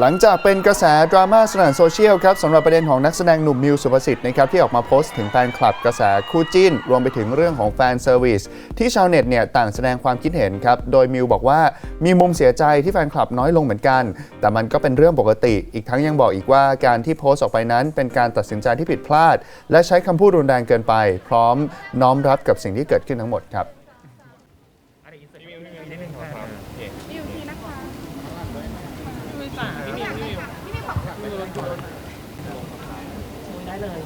หลังจากเป็นกระแสดราม่าสนั่นโซเชียลครับสำหรับประเด็นของนักแสดงหนุ่มมิวสุภสิทธิ์นะครับที่ออกมาโพสต์ถึงแฟนคลับกระแสคู่จิ้น รวมไปถึงเรื่องของแฟนเซอร์วิสที่ชาวเน็ตเนี่ยต่างแสดงความคิดเห็นครับโดยมิวบอกว่ามีมุมเสียใจที่แฟนคลับน้อยลงเหมือนกัน แต่มันก็เป็นเรื่องปกติ อีกทั้งยังบอกอีกว่าการที่โพสต์ออกไปนั้น เป็นการตัดสินใจที่ผิดพลาด และใช้คำพูดรุนแรงเกินไป พร้อมน้อมรับกับสิ่งที่เกิดขึ้นทั้งหมดครับมิวทีนะคะมิวจ๋าพี่มิวพี่มิวพี่มิวขอบคุณ ได้เลย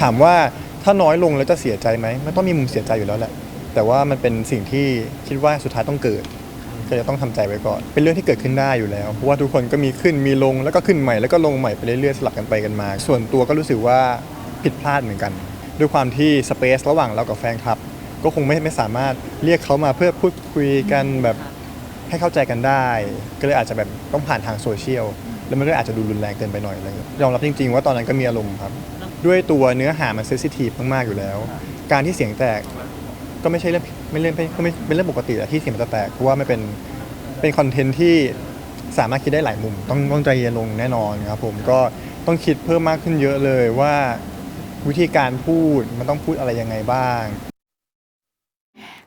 ถามว่าถ้าน้อยลงแล้วจะเสียใจไหมมันต้องมีมุมเสียใจอยู่แล้วแหละ แต่ว่ามันเป็นสิ่งที่คิดว่าสุดท้ายต้องเกิดก็จะต้องทำใจไว้ก่อน เป็นเรื่องที่เกิดขึ้นได้อยู่แล้ว เพราะว่าทุกคนก็มีขึ้นมีลงแล้วก็ขึ้นใหม่แล้วก็ลงใหม่ไปเรื่อยๆสลับกันไปกันมา ส่วนตัวก็รู้สึกว่าผิดพลาดเหมือนกัน ด้วยความที่สเปซระหว่างเรากับแฟนคลับ ก็คงไม่ไม่สามารถเรียกเขามาเพื่อพูดคุยกันแบบ ให้เข้าใจกันได้ ก็เลยอาจจะแบบต้องผ่านทางโซเชียลแล้วมันก็อาจจะดูรุนแรงเกินไปหน่อยอะไรเงี้ยยอมรับจริง ๆ ว่าตอนนั้นก็มีอารมณ์ครับ ด้วยตัวเนื้อหามันเซสซิทีฟมากๆอยู่แล้ว การที่เสียงแตกก็ไม่ใช่เรื่องไม่เรื่องก็ไม่เป็นเรื่องปกติแหละที่เสียงมันจะแตกเพราะว่ามันเป็นเป็นคอนเทนต์ที่สามารถคิดได้หลายมุม ต้องต้องใจเย็นลงแน่นอนครับผมก็ต้องคิดเพิ่มมากขึ้นเยอะเลยว่าวิธีการพูดมันต้องพูดอะไรยังไงบ้าง